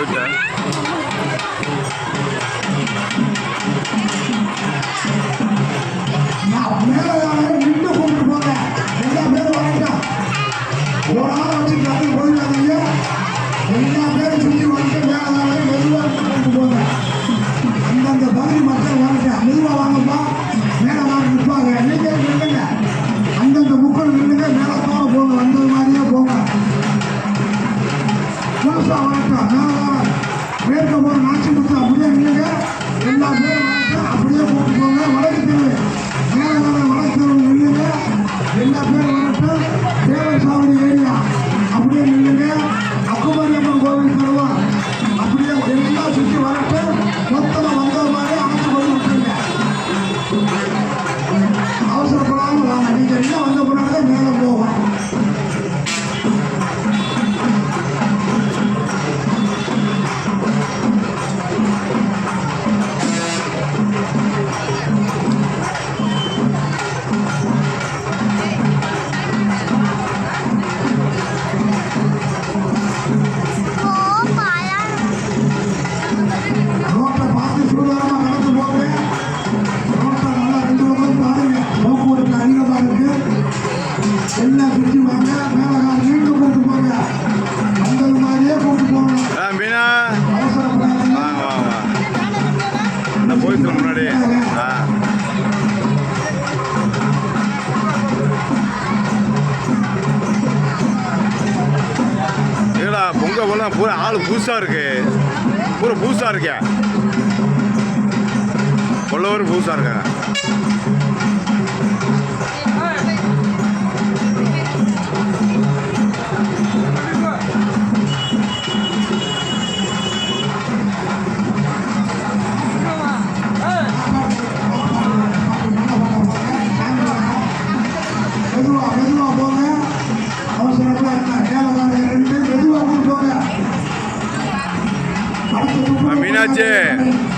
போயிட்டேன் எல்லா பேரும் சுற்றி வந்து மேலே மெதுவாக முத்தா வணக்கம் நான் மேற்கு போகிற நாச்சி முத்தா அப்படியே இல்லைங்க எல்லா பேரும் வணக்கம் அப்படியே போட்டுக்கோங்க வடக்கு தெரு மேலே வர வடக்கு தெரு இல்லைங்க எல்லா பேரும் வணக்கம். எங்கே போனால் பூரா ஆள் பூசா இருக்குது பூரா புதுசாக இருக்கே. கொள்ளவர் புதுசாக இருக்காங்க. அவசரமா இருக்காங்க Aminatje. Aminatje.